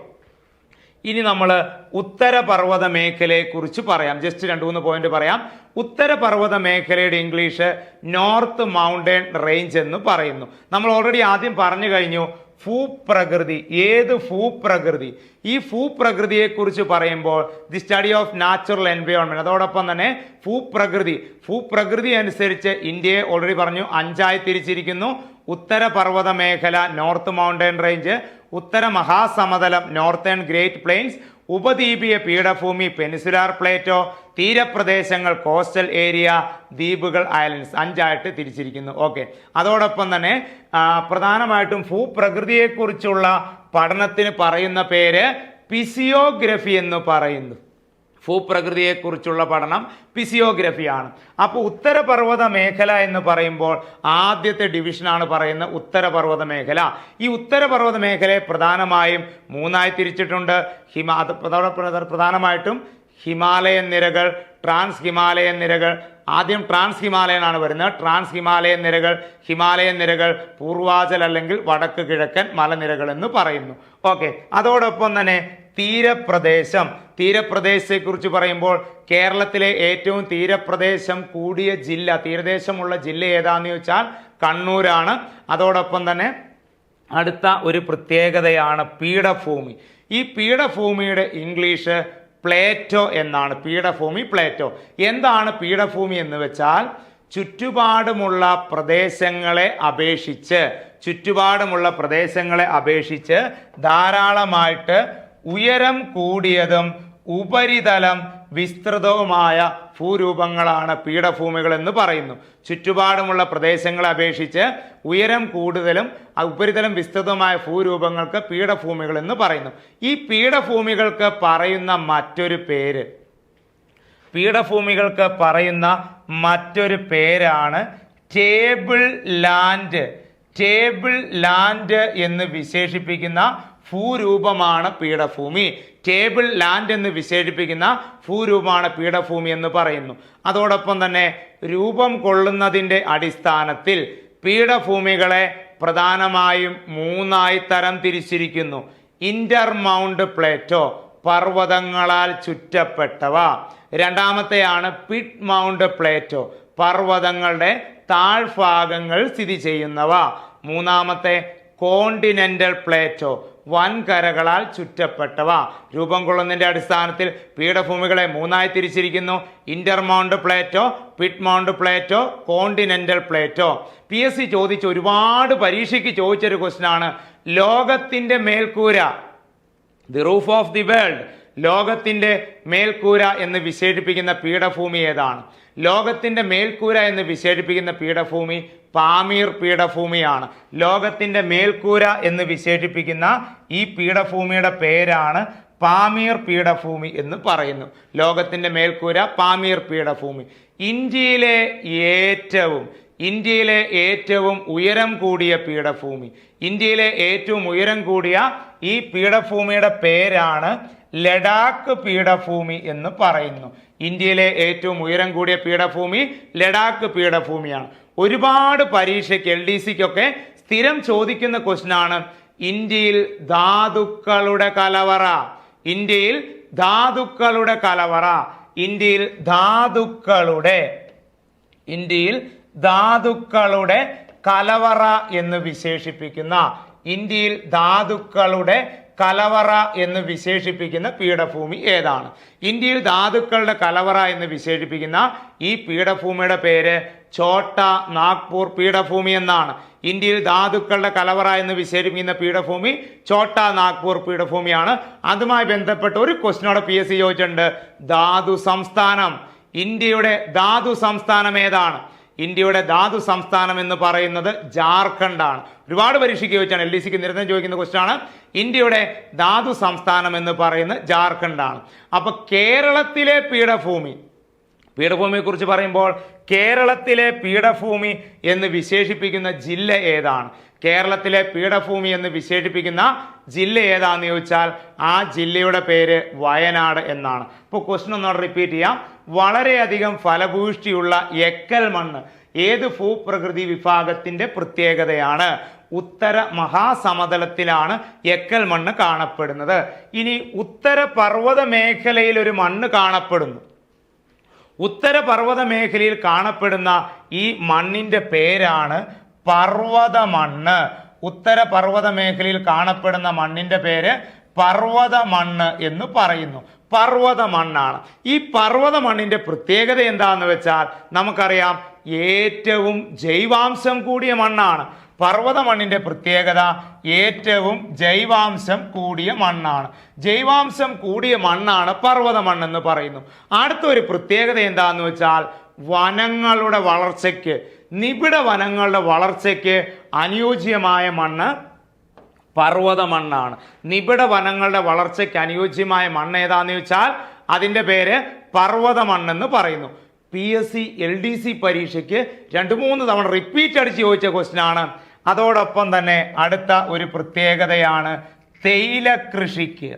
Speaker 1: ഇനി നമ്മൾ ഉത്തരപർവത മേഖലയെ കുറിച്ച് പറയാം. ജസ്റ്റ് രണ്ട് മൂന്ന് പോയിന്റ് പറയാം. ഉത്തരപർവത മേഖലയുടെ ഇംഗ്ലീഷ് നോർത്ത് മൗണ്ടൻ റേഞ്ച് എന്ന് പറയുന്നു. നമ്മൾ ഓൾറെഡി ആദ്യം പറഞ്ഞു കഴിഞ്ഞു ഭൂപ്രകൃതി. ഏത് ഭൂപ്രകൃതി? ഈ ഭൂപ്രകൃതിയെക്കുറിച്ച് പറയുമ്പോൾ the study of natural environment അതോടൊപ്പം തന്നെ ഭൂപ്രകൃതി. ഭൂപ്രകൃതി അനുസരിച്ച് ഇന്ത്യയെ ഓൾറെഡി പറഞ്ഞു അഞ്ചായി തിരിച്ചിരിക്കുന്നു. ഉത്തരപർവത മേഖല നോർത്ത് മൗണ്ടൻ റേഞ്ച് ഉത്തര മഹാസമതലം നോർത്തേൺ ഗ്രേറ്റ് പ്ലെയിൻസ് ഉപദ്വീപീയ പീഠഭൂമി പെനിസുലാർ പ്ലേറ്റോ തീരപ്രദേശങ്ങൾ കോസ്റ്റൽ ഏരിയ ദ്വീപുകൾ ഐലൻഡ്സ് അഞ്ചായിട്ട് തിരിച്ചിരിക്കുന്നു. ഓക്കെ അതോടൊപ്പം തന്നെ പ്രധാനമായിട്ടും ഭൂപ്രകൃതിയെക്കുറിച്ചുള്ള പഠനത്തിന് പറയുന്ന പേര് പിസിയോഗ്രഫി എന്ന് പറയുന്നു. ഭൂപ്രകൃതിയെക്കുറിച്ചുള്ള പഠനം ഫിസിയോഗ്രഫിയാണ് അപ്പോൾ ഉത്തരപർവത മേഖല എന്ന് പറയുമ്പോൾ ആദ്യത്തെ ഡിവിഷനാണ് പറയുന്ന ഉത്തരപർവത മേഖല ഈ ഉത്തരപർവത മേഖലയെ പ്രധാനമായും മൂന്നായി തിരിച്ചിട്ടുണ്ട്. ഹിമ പ്രധാനമായിട്ടും ഹിമാലയൻ നിരകൾ ട്രാൻസ് ഹിമാലയൻ നിരകൾ ആദ്യം ട്രാൻസ് ഹിമാലയനാണ് വരുന്നത്. ട്രാൻസ് ഹിമാലയൻ നിരകൾ ഹിമാലയൻ നിരകൾ പൂർവാചൽ അല്ലെങ്കിൽ വടക്ക് കിഴക്കൻ മലനിരകൾ എന്ന് പറയുന്നു. ഓക്കെ. അതോടൊപ്പം തന്നെ തീരപ്രദേശം. തീരപ്രദേശത്തെക്കുറിച്ച് പറയുമ്പോൾ കേരളത്തിലെ ഏറ്റവും തീരപ്രദേശം കൂടിയ ജില്ല തീരദേശമുള്ള ജില്ല ഏതാന്ന് ചോദിച്ചാൽ കണ്ണൂരാണ്. അതോടൊപ്പം തന്നെ അടുത്ത ഒരു പ്രത്യേകതയാണ് പീഠഭൂമി. ഈ പീഠഭൂമിയുടെ ഇംഗ്ലീഷ് പ്ലേറ്റോ എന്നാണ്. പീഠഭൂമി പ്ലേറ്റോ. എന്താണ് പീഠഭൂമി എന്ന് വെച്ചാൽ ചുറ്റുപാടുമുള്ള പ്രദേശങ്ങളെ അപേക്ഷിച്ച് ചുറ്റുപാടുമുള്ള പ്രദേശങ്ങളെ അപേക്ഷിച്ച് ധാരാളമായിട്ട് ഉയരം കൂടിയതും ഉപരിതലം വിസ്തൃതവുമായ ഭൂരൂപങ്ങളാണ് പീഠഭൂമികൾ എന്ന് പറയുന്നു. ചുറ്റുപാടുമുള്ള പ്രദേശങ്ങളെ അപേക്ഷിച്ച് ഉയരം കൂടുതലും ഉപരിതലം വിസ്തൃതമായ ഭൂരൂപങ്ങൾക്ക് പീഠഭൂമികൾ എന്ന് പറയുന്നു. ഈ പീഠഭൂമികൾക്ക് പറയുന്ന മറ്റൊരു പേര് പീഠഭൂമികൾക്ക് പറയുന്ന മറ്റൊരു പേരാണ് ടേബിൾ ലാൻഡ്. ടേബിൾ ലാൻഡ് എന്ന് വിശേഷിപ്പിക്കുന്ന ഭൂരൂപമാണ് പീഠഭൂമി. ടേബിൾ ലാൻഡ് എന്ന് വിശേഷിപ്പിക്കുന്ന ഭൂരൂപമാണ് പീഠഭൂമി എന്ന് പറയുന്നു. അതോടൊപ്പം തന്നെ രൂപം കൊള്ളുന്നതിന്റെ അടിസ്ഥാനത്തിൽ പീഠഭൂമികളെ പ്രധാനമായും മൂന്നായി തരം തിരിച്ചിരിക്കുന്നു. ഇന്റർ മൗണ്ട് പ്ലേറ്റോ പർവതങ്ങളാൽ ചുറ്റപ്പെട്ടവ. രണ്ടാമത്തെയാണ് പിറ്റ് മൗണ്ട് പ്ലേറ്റോ പർവതങ്ങളുടെ താഴ്ഭാഗങ്ങൾ സ്ഥിതി ചെയ്യുന്നവ. മൂന്നാമത്തെ കോണ്ടിനെന്റൽ പ്ലേറ്റോ വൻകരകളാൽ ചുറ്റപ്പെട്ടവ. രൂപം കൊള്ളുന്നതിന്റെ അടിസ്ഥാനത്തിൽ പീഠഭൂമികളെ മൂന്നായി തിരിച്ചിരിക്കുന്നു. Intermont plateau piedmont plateau continental plateau. P S C ചോദിച്ച ഒരുപാട് പരീക്ഷയ്ക്ക് ചോദിച്ചൊരു ക്വസ്റ്റനാണ് ലോകത്തിന്റെ മേൽക്കൂര. The roof of the world ലോകത്തിന്റെ മേൽക്കൂര എന്ന് വിശേഷിപ്പിക്കുന്ന പീഠഭൂമി ഏതാണ്? ലോകത്തിന്റെ മേൽക്കൂര എന്ന് വിശേഷിപ്പിക്കുന്ന പീഠഭൂമി പാമീർ പീഠഭൂമിയാണ്. ലോകത്തിന്റെ മേൽക്കൂര എന്ന് വിശേഷിപ്പിക്കുന്ന ഈ പീഠഭൂമിയുടെ പേരാണ് പാമീർ പീഠഭൂമി എന്ന് പറയുന്നു. ലോകത്തിന്റെ മേൽക്കൂര പാമീർ പീഠഭൂമി. ഇന്ത്യയിലെ ഏറ്റവും ഇന്ത്യയിലെ ഏറ്റവും ഉയരം കൂടിയ പീഠഭൂമി. ഇന്ത്യയിലെ ഏറ്റവും ഉയരം കൂടിയ ഈ പീഠഭൂമിയുടെ പേരാണ് ലഡാക്ക് പീഠഭൂമി എന്ന് പറയുന്നു. ഇന്ത്യയിലെ ഏറ്റവും ഉയരം കൂടിയ പീഠഭൂമി ലഡാക്ക് പീഠഭൂമിയാണ്. ഒരുപാട് പരീക്ഷയ്ക്ക് എൽ ഡി സിക്കൊക്കെ സ്ഥിരം ചോദിക്കുന്ന ക്വസ്റ്റിനാണ് ഇന്ത്യയിൽ ധാതുക്കളുടെ കലവറ. ഇന്ത്യയിൽ ധാതുക്കളുടെ കലവറ. ഇന്ത്യയിൽ ധാതുക്കളുടെ ഇന്ത്യയിൽ ധാതുക്കളുടെ കലവറ എന്ന് വിശേഷിപ്പിക്കുന്ന ഇന്ത്യയിൽ ധാതുക്കളുടെ കലവറ എന്ന് വിശേഷിപ്പിക്കുന്ന പീഠഭൂമി ഏതാണ്? ഇന്ത്യയിൽ ധാതുക്കളുടെ കലവറ എന്ന് വിശേഷിപ്പിക്കുന്ന ഈ പീഠഭൂമിയുടെ പേര് ചോട്ട നാഗ്പൂർ പീഠഭൂമി എന്നാണ്. ഇന്ത്യയിൽ ധാതുക്കളുടെ കലവറ എന്ന് വിശേഷിപ്പിക്കുന്ന പീഠഭൂമി ചോട്ട നാഗ്പൂർ പീഠഭൂമിയാണ്. അതുമായി ബന്ധപ്പെട്ട് ഒരു ക്വസ്റ്റിനോടെ പി എസ് സി ചോദിച്ചിട്ടുണ്ട്. ധാതു സംസ്ഥാനം. ഇന്ത്യയുടെ ധാതു സംസ്ഥാനം ഏതാണ്? ഇന്ത്യയുടെ ധാതു സംസ്ഥാനം എന്ന് പറയുന്നത് ആണ്. ഒരുപാട് പരീക്ഷയ്ക്ക് ചോദിച്ചാണ് എൽ ഡി സിക്ക് നിരന്തരം ചോദിക്കുന്ന ക്വസ്റ്റാണ് ഇന്ത്യയുടെ ധാതു സംസ്ഥാനം എന്ന് പറയുന്നത് ആണ് അപ്പൊ കേരളത്തിലെ പീഠഭൂമി പീഠഭൂമിയെ കുറിച്ച് പറയുമ്പോൾ കേരളത്തിലെ പീഠഭൂമി എന്ന് വിശേഷിപ്പിക്കുന്ന ജില്ല ഏതാണ്? കേരളത്തിലെ പീഠഭൂമി എന്ന് വിശേഷിപ്പിക്കുന്ന ജില്ല ഏതാന്ന് ചോദിച്ചാൽ ആ ജില്ലയുടെ പേര് വയനാട് എന്നാണ്. ഇപ്പോൾ ക്വസ്റ്റൻ ഒന്നോട് റിപ്പീറ്റ് ചെയ്യാം. വളരെയധികം ഫലഭൂഷ്ടിയുള്ള എക്കൽ മണ്ണ് ഏത് ഭൂപ്രകൃതി വിഭാഗത്തിന്റെ പ്രത്യേകതയാണ്? ഉത്തര മഹാസമതലത്തിലാണ് എക്കൽ മണ്ണ് കാണപ്പെടുന്നത്. ഇനി ഉത്തര പർവത മേഖലയിൽ ഒരു മണ്ണ് കാണപ്പെടുന്നു. ഉത്തര പർവത മേഖലയിൽ കാണപ്പെടുന്ന ഈ മണ്ണിന്റെ പേരാണ് പർവത മണ്ണ്. ഉത്തര പർവത മേഖലയിൽ കാണപ്പെടുന്ന മണ്ണിന്റെ പേര് പർവത മണ്ണ് എന്ന് പറയുന്നു. പർവത മണ്ണാണ് ഈ പർവത മണ്ണിന്റെ പ്രത്യേകത എന്താന്ന് വെച്ചാൽ നമുക്കറിയാം ഏറ്റവും ജൈവാംശം കൂടിയ മണ്ണാണ്. പർവത മണ്ണിന്റെ പ്രത്യേകത ഏറ്റവും ജൈവാംശം കൂടിയ മണ്ണാണ്. ജൈവാംശം കൂടിയ മണ്ണാണ് പർവത മണ്ണെന്ന് പറയുന്നു. അടുത്തൊരു പ്രത്യേകത എന്താന്ന് വെച്ചാൽ വനങ്ങളുടെ വളർച്ചയ്ക്ക് നിബിഡ വനങ്ങളുടെ വളർച്ചയ്ക്ക് അനുയോജ്യമായ മണ്ണ് പർവത മണ്ണാണ് നിബിഡ വനങ്ങളുടെ വളർച്ചയ്ക്ക് അനുയോജ്യമായ മണ്ണ് ഏതാന്ന് ചോദിച്ചാൽ അതിന്റെ പേര് പർവത മണ്ണെന്ന് പറയുന്നു. P S C L D C പരീക്ഷയ്ക്ക് രണ്ട് മൂന്ന് തവണ റിപ്പീറ്റ് അടിച്ച് ചോദിച്ച ക്വസ്റ്റ്യൻ ആണ്. അതോടൊപ്പം തന്നെ അടുത്ത ഒരു പ്രത്യേകതയാണ് തേയില കൃഷിക്ക്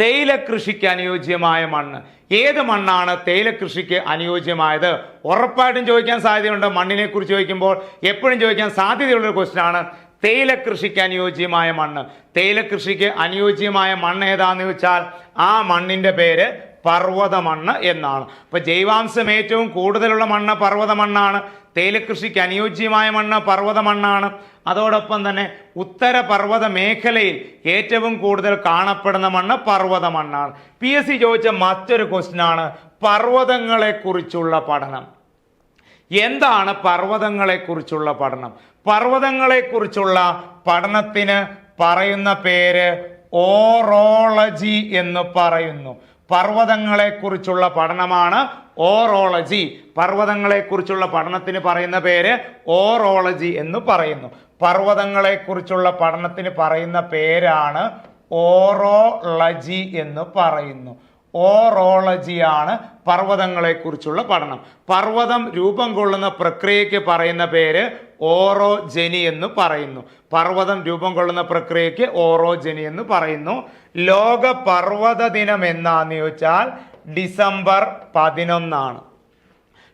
Speaker 1: തേയില കൃഷിക്ക് അനുയോജ്യമായ മണ്ണ്. ഏത് മണ്ണാണ് തേയില കൃഷിക്ക് അനുയോജ്യമായത്? ഉറപ്പായിട്ടും ചോദിക്കാൻ സാധ്യതയുണ്ട്. മണ്ണിനെ കുറിച്ച് ചോദിക്കുമ്പോൾ എപ്പോഴും ചോദിക്കാൻ സാധ്യതയുള്ള ഒരു ക്വസ്റ്റ്യൻ ആണ്. തേയില കൃഷിക്ക് അനുയോജ്യമായ മണ്ണ്. തേയില കൃഷിക്ക് അനുയോജ്യമായ മണ്ണ് ഏതാന്ന് വെച്ചാൽ ആ മണ്ണിന്റെ പേര് പർവത മണ്ണ് എന്നാണ്. അപ്പൊ ജൈവാംശം ഏറ്റവും കൂടുതലുള്ള മണ്ണ് പർവത മണ്ണാണ് തേയില കൃഷിക്ക് അനുയോജ്യമായ മണ്ണ് പർവത മണ്ണാണ് അതോടൊപ്പം തന്നെ ഉത്തര പർവത മേഖലയിൽ ഏറ്റവും കൂടുതൽ കാണപ്പെടുന്ന മണ്ണ് പർവത മണ്ണാണ് പി എസ് സി ചോദിച്ച മറ്റൊരു ക്വസ്റ്റ്യനാണ് പർവതങ്ങളെ കുറിച്ചുള്ള പഠനം. എന്താണ് പർവതങ്ങളെക്കുറിച്ചുള്ള പഠനം? പർവതങ്ങളെക്കുറിച്ചുള്ള പഠനത്തിന് പറയുന്ന പേര് ഓറോളജി എന്ന് പറയുന്നു. പർവതങ്ങളെക്കുറിച്ചുള്ള പഠനമാണ് ഓറോളജി. പർവതങ്ങളെക്കുറിച്ചുള്ള പഠനത്തിന് പറയുന്ന പേര് ഓറോളജി എന്ന് പറയുന്നു. പർവതങ്ങളെക്കുറിച്ചുള്ള പഠനത്തിന് പറയുന്ന പേരാണ് ഓറോളജി എന്ന് പറയുന്നു. ഓറോളജിയാണ് പർവതങ്ങളെക്കുറിച്ചുള്ള പഠനം. പർവതം രൂപം കൊള്ളുന്ന പ്രക്രിയയ്ക്ക് പറയുന്ന പേര് ഓറോജനി എന്ന് പറയുന്നു. പർവതം രൂപം കൊള്ളുന്ന പ്രക്രിയയ്ക്ക് ഓറോജനി എന്ന് പറയുന്നു. ലോക പർവത ദിനം എന്നാന്ന് ചോദിച്ചാൽ ഡിസംബർ പതിനൊന്നാണ്.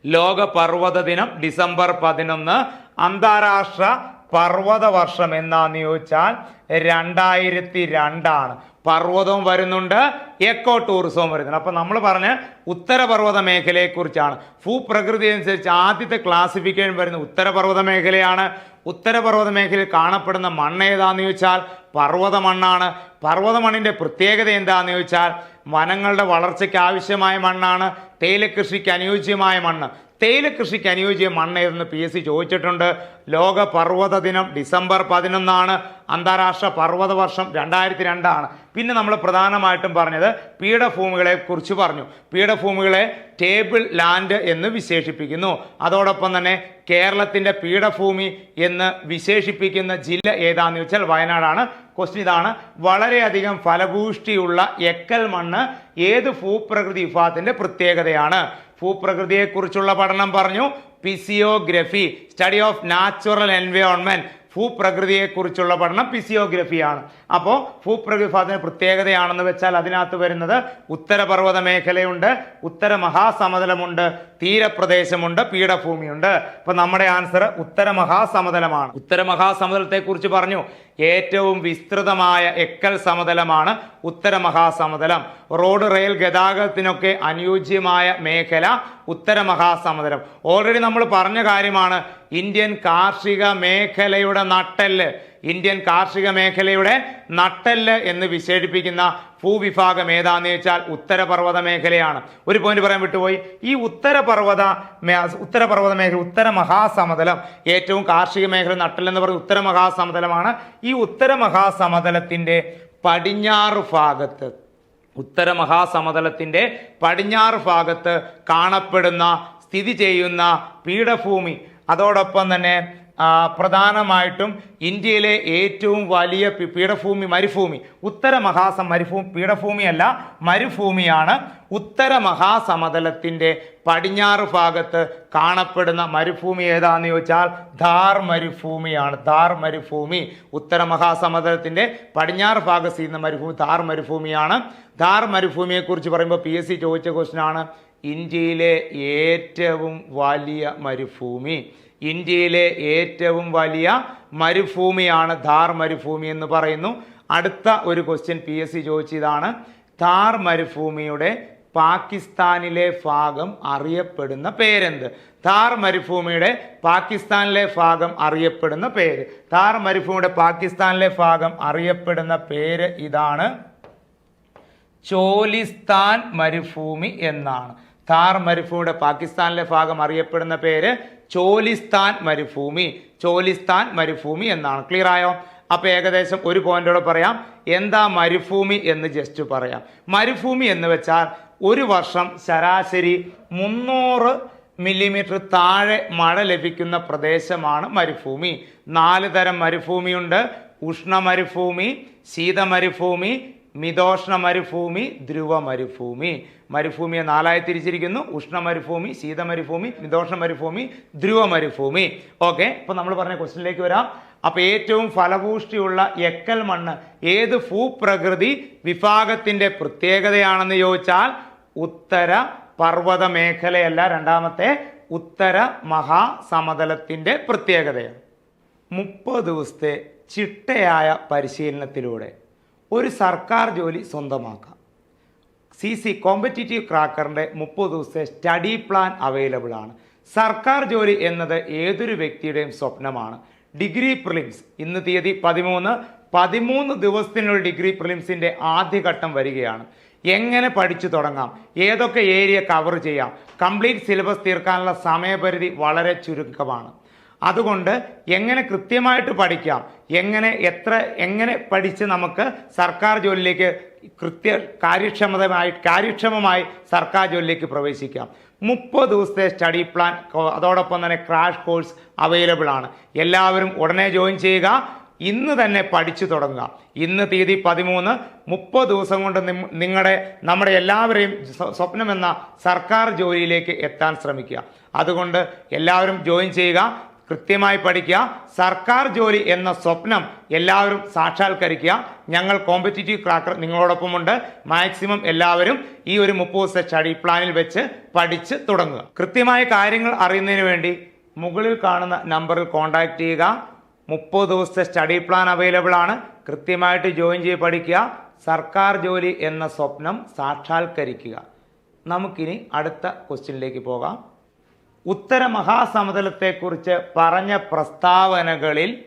Speaker 1: ലോക പർവത ദിനം ഡിസംബർ പതിനൊന്ന്. അന്താരാഷ്ട്ര പർവത വർഷം എന്നാന്ന് ചോദിച്ചാൽ രണ്ടായിരത്തി രണ്ടാണ്. പർവതവും വരുന്നുണ്ട് എക്കോ ടൂറിസവും വരുന്നുണ്ട്. അപ്പോൾ നമ്മൾ പറഞ്ഞ ഉത്തരപർവത മേഖലയെക്കുറിച്ചാണ്. ഭൂപ്രകൃതി അനുസരിച്ച് ആദ്യത്തെ ക്ലാസിഫിക്കേഷൻ വരുന്ന ഉത്തരപർവത മേഖലയാണ്. ഉത്തരപർവത മേഖലയിൽ കാണപ്പെടുന്ന മണ്ണ് ഏതാണെന്ന് ചോദിച്ചാൽ പർവത മണ്ണാണ്. പർവത മണ്ണിന്റെ പ്രത്യേകത എന്താണെന്ന് ചോദിച്ചാൽ വനങ്ങളുടെ വളർച്ചയ്ക്ക് ആവശ്യമായ മണ്ണാണ്. തേയില കൃഷിക്ക് അനുയോജ്യമായ മണ്ണ്. തേയില കൃഷിക്ക് അനുയോജ്യ മണ്ണ് ഏതെന്ന് പി എസ് സി ചോദിച്ചിട്ടുണ്ട്. ലോക പർവത ദിനം ഡിസംബർ പതിനൊന്നാണ്. അന്താരാഷ്ട്ര പർവത വർഷം രണ്ടായിരത്തി രണ്ടാണ് പിന്നെ നമ്മൾ പ്രധാനമായിട്ടും പറഞ്ഞത് പീഠഭൂമികളെ കുറിച്ച് പറഞ്ഞു. പീഠഭൂമികളെ ടേബിൾ ലാൻഡ് എന്ന് വിശേഷിപ്പിക്കുന്നു. അതോടൊപ്പം തന്നെ കേരളത്തിന്റെ പീഠഭൂമി എന്ന് വിശേഷിപ്പിക്കുന്ന ജില്ല ഏതാന്ന് വെച്ചാൽ വയനാടാണ്. ക്വസ്റ്റ്യൻ ഇതാണ്. വളരെയധികം ഫലഭൂഷ്ടിയുള്ള എക്കൽ മണ്ണ് ഏത് ഭൂപ്രകൃതി വിഭാഗത്തിന്റെ പ്രത്യേകതയാണ്? ഭൂപ്രകൃതിയെക്കുറിച്ചുള്ള പഠനം പറഞ്ഞു. Physiography study of natural environment ഭൂപ്രകൃതിയെക്കുറിച്ചുള്ള പഠനം പിസിയോഗ്രഫിയാണ് അപ്പോൾ ഭൂപ്രകൃതി അതിന് പ്രത്യേകതയാണെന്ന് വെച്ചാൽ അതിനകത്ത് വരുന്നത് ഉത്തരപർവത മേഖലയുണ്ട് ഉത്തര മഹാസമതലമുണ്ട് തീരപ്രദേശമുണ്ട് പീഠഭൂമിയുണ്ട്. അപ്പോൾ നമ്മുടെ ആൻസർ ഉത്തര മഹാസമതലമാണ് ഉത്തര മഹാസമതലത്തെക്കുറിച്ച് പറഞ്ഞു. ഏറ്റവും വിസ്തൃതമായ എക്കൽ സമതലമാണ് ഉത്തര മഹാസമതലം. റോഡ് റെയിൽ ഗതാഗതത്തിനൊക്കെ അനുയോജ്യമായ മേഖല ഉത്തര മഹാസമതലം. ഓൾറെഡി നമ്മൾ പറഞ്ഞ കാര്യമാണ് ഇന്ത്യൻ കാർഷിക മേഖലയുടെ നട്ടെല്ല്. ഇന്ത്യൻ കാർഷിക മേഖലയുടെ നട്ടെല്ല് എന്ന് വിശേഷിപ്പിക്കുന്ന ഭൂവിഭാഗം ഏതാന്ന് വെച്ചാൽ ഉത്തരപർവത മേഖലയാണ്. ഒരു പോയിന്റ് പറയാൻ വിട്ടുപോയി. ഈ ഉത്തരപർവത ഉത്തരപർവത മേഖല ഉത്തര മഹാസമതലം ഏറ്റവും കാർഷിക മേഖല നട്ടെല്ലെന്ന് പറയുന്നത് ഉത്തര മഹാസമതലമാണ്. ഈ ഉത്തര മഹാസമതലത്തിന്റെ പടിഞ്ഞാറ് ഭാഗത്ത് ഉത്തര മഹാസമതലത്തിന്റെ പടിഞ്ഞാറ് ഭാഗത്ത് കാണപ്പെടുന്ന സ്ഥിതി ചെയ്യുന്ന പീഠഭൂമി. അതോടൊപ്പം തന്നെ പ്രധാനമായിട്ടും ഇന്ത്യയിലെ ഏറ്റവും വലിയ പീഠഭൂമി മരുഭൂമി. ഉത്തര മഹാസം മരുഭൂമി പീഠഭൂമിയല്ല മരുഭൂമിയാണ്. ഉത്തര മഹാസമതലത്തിന്റെ പടിഞ്ഞാറ് ഭാഗത്ത് കാണപ്പെടുന്ന മരുഭൂമി ഏതാന്ന് ചോദിച്ചാൽ ധാർ മരുഭൂമിയാണ്. ധാർ മരുഭൂമി. ഉത്തര മഹാസമതലത്തിന്റെ പടിഞ്ഞാറ് ഭാഗത്ത് ചെയ്യുന്ന മരുഭൂമി ധാർ മരുഭൂമിയാണ്. ധാർ മരുഭൂമിയെക്കുറിച്ച് പറയുമ്പോൾ പി. എസ്. സി. ചോദിച്ച ക്വസ്റ്റനാണ് ഇന്ത്യയിലെ ഏറ്റവും വലിയ മരുഭൂമി. ഇന്ത്യയിലെ ഏറ്റവും വലിയ മരുഭൂമിയാണ് ധാർ മരുഭൂമി എന്ന് പറയുന്നു. അടുത്ത ഒരു ക്വസ്റ്റ്യൻ പി എസ് സി ചോദിച്ചതാണ്. ധാർ മരുഭൂമിയുടെ പാകിസ്ഥാനിലെ ഭാഗം അറിയപ്പെടുന്ന പേരെന്ത്? ധാർ മരുഭൂമിയുടെ പാകിസ്ഥാനിലെ ഭാഗം അറിയപ്പെടുന്ന പേര്. ധാർ മരുഭൂമിയുടെ പാകിസ്ഥാനിലെ ഭാഗം അറിയപ്പെടുന്ന പേര് ഇതാണ്. ചോലിസ്ഥാൻ മരുഭൂമി എന്നാണ്. ഥാർ മരുഭൂമിയുടെ പാകിസ്ഥാനിലെ ഭാഗം അറിയപ്പെടുന്ന പേര് ചോലിസ്ഥാൻ മരുഭൂമി. ചോലിസ്ഥാൻ മരുഭൂമി എന്നാണ്. ക്ലിയർ ആയോ? അപ്പൊ ഏകദേശം ഒരു പോയിന്റോടെ പറയാം. എന്താ മരുഭൂമി എന്ന് ജസ്റ്റ് പറയാം. മരുഭൂമി എന്ന് വെച്ചാൽ ഒരു വർഷം ശരാശരി മുന്നൂറ് മില്ലിമീറ്റർ താഴെ മഴ ലഭിക്കുന്ന പ്രദേശമാണ് മരുഭൂമി. നാല് തരം മരുഭൂമിയുണ്ട്. ഉഷ്ണ മരുഭൂമി ശീത മരുഭൂമി മിതോഷ്ണ മരുഭൂമി ധ്രുവ മരുഭൂമി മരുഭൂമിയെ നാലായി തിരിച്ചിരിക്കുന്നു. ഉഷ്ണ മരുഭൂമി ശീത മരുഭൂമി മിതോഷ്ണ മരുഭൂമി ധ്രുവ മരുഭൂമി ഓക്കെ അപ്പൊ നമ്മൾ പറഞ്ഞ ക്വസ്റ്റിനിലേക്ക് വരാം. അപ്പൊ ഏറ്റവും ഫലഭൂഷ്ടിയുള്ള എക്കൽ മണ്ണ് ഏത് ഭൂപ്രകൃതി വിഭാഗത്തിന്റെ പ്രത്യേകതയാണെന്ന് ചോദിച്ചാൽ ഉത്തര പർവത മേഖലയല്ല രണ്ടാമത്തെ ഉത്തര മഹാസമതലത്തിന്റെ പ്രത്യേകതയാണ്. മുപ്പത് ദിവസത്തെ ചിട്ടയായ പരിശീലനത്തിലൂടെ ഒരു സർക്കാർ ജോലി സ്വന്തമാക്കാം. സി സി കോമ്പറ്റീറ്റീവ് ക്രാക്കറിന്റെ മുപ്പത് ദിവസത്തെ സ്റ്റഡി പ്ലാൻ അവൈലബിൾ ആണ്. സർക്കാർ ജോലി എന്നത് ഏതൊരു വ്യക്തിയുടെയും സ്വപ്നമാണ്. ഡിഗ്രി പ്രിലിംസ് ഇന്ന് തീയതി പതിമൂന്ന്. പതിമൂന്ന് ദിവസത്തിനുള്ള ഡിഗ്രി പ്രിലിംസിന്റെ ആദ്യഘട്ടം വരികയാണ്. എങ്ങനെ പഠിച്ചു തുടങ്ങാം? ഏതൊക്കെ ഏരിയ കവർ ചെയ്യാം? കംപ്ലീറ്റ് സിലബസ് തീർക്കാനുള്ള സമയപരിധി വളരെ ചുരുക്കമാണ്. അതുകൊണ്ട് എങ്ങനെ കൃത്യമായിട്ട് പഠിക്കാം എങ്ങനെ എത്ര എങ്ങനെ പഠിച്ച് നമുക്ക് സർക്കാർ ജോലിയിലേക്ക് കൃത്യ കാര്യക്ഷമതമായി കാര്യക്ഷമമായി സർക്കാർ ജോലിയിലേക്ക് പ്രവേശിക്കാം. മുപ്പത് ദിവസത്തെ സ്റ്റഡി പ്ലാൻ അതോടൊപ്പം തന്നെ ക്രാഷ് കോഴ്സ് അവൈലബിൾ ആണ്. എല്ലാവരും ഉടനെ ജോയിൻ ചെയ്യുക ഇന്ന് തന്നെ പഠിച്ചു തുടങ്ങുക. ഇന്ന് തീയതി പതിമൂന്ന് മുപ്പത് ദിവസം കൊണ്ട് നിങ്ങളുടെ നമ്മുടെ എല്ലാവരെയും സ്വ- സ്വപ്നമെന്ന സർക്കാർ ജോലിയിലേക്ക് എത്താൻ ശ്രമിക്കുക. അതുകൊണ്ട് എല്ലാവരും ജോയിൻ ചെയ്യുക കൃത്യമായി പഠിക്കുക. സർക്കാർ ജോലി എന്ന സ്വപ്നം എല്ലാവരും സാക്ഷാത്കരിക്കുക. ഞങ്ങൾ കോമ്പറ്റീറ്റീവ് ക്രാക്കർ നിങ്ങളോടൊപ്പമുണ്ട്. മാക്സിമം എല്ലാവരും ഈ ഒരു മുപ്പത് ദിവസത്തെ സ്റ്റഡി പ്ലാനിൽ വെച്ച് പഠിച്ച് തുടങ്ങുക. കൃത്യമായ കാര്യങ്ങൾ അറിയുന്നതിന് വേണ്ടി മുകളിൽ കാണുന്ന നമ്പറിൽ കോൺടാക്ട് ചെയ്യുക. മുപ്പത് ദിവസത്തെ സ്റ്റഡി പ്ലാൻ അവൈലബിൾ ആണ്. കൃത്യമായിട്ട് ജോയിൻ ചെയ്ത് പഠിക്കുക. സർക്കാർ ജോലി എന്ന സ്വപ്നം സാക്ഷാത്കരിക്കുക. നമുക്കിനി അടുത്ത ക്വസ്റ്റ്യനിലേക്ക് പോകാം. ഉത്തര മഹാസമതലത്തെക്കുറിച്ച് പറഞ്ഞ പ്രസ്താവനകളിൽ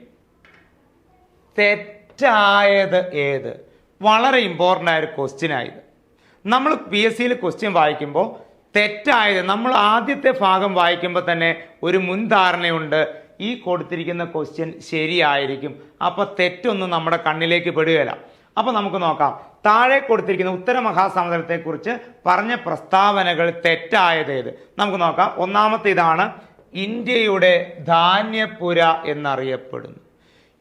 Speaker 1: തെറ്റായത് ഏത്? വളരെ ഇമ്പോർട്ടന്റ് ആയൊരു ക്വസ്റ്റ്യൻ ആയത്. നമ്മൾ പി എസ് സിയിൽ ക്വസ്റ്റ്യൻ വായിക്കുമ്പോൾ തെറ്റായത് നമ്മൾ ആദ്യത്തെ ഭാഗം വായിക്കുമ്പോൾ തന്നെ ഒരു മുൻധാരണയുണ്ട്. ഈ കൊടുത്തിരിക്കുന്ന ക്വസ്റ്റ്യൻ ശരിയായിരിക്കും. അപ്പോൾ തെറ്റൊന്നും നമ്മുടെ കണ്ണിലേക്ക് പെടുകയില്ല. അപ്പോൾ നമുക്ക് നോക്കാം. താഴെ കൊടുത്തിരിക്കുന്ന ഉത്തര മഹാസമുദ്രത്തെക്കുറിച്ച് പറഞ്ഞ പ്രസ്താവനകൾ തെറ്റായത് ഏത്? നമുക്ക് നോക്കാം. ഒന്നാമത്തെ ഇതാണ് ഇന്ത്യയുടെ ധാന്യപുര എന്നറിയപ്പെടുന്നു.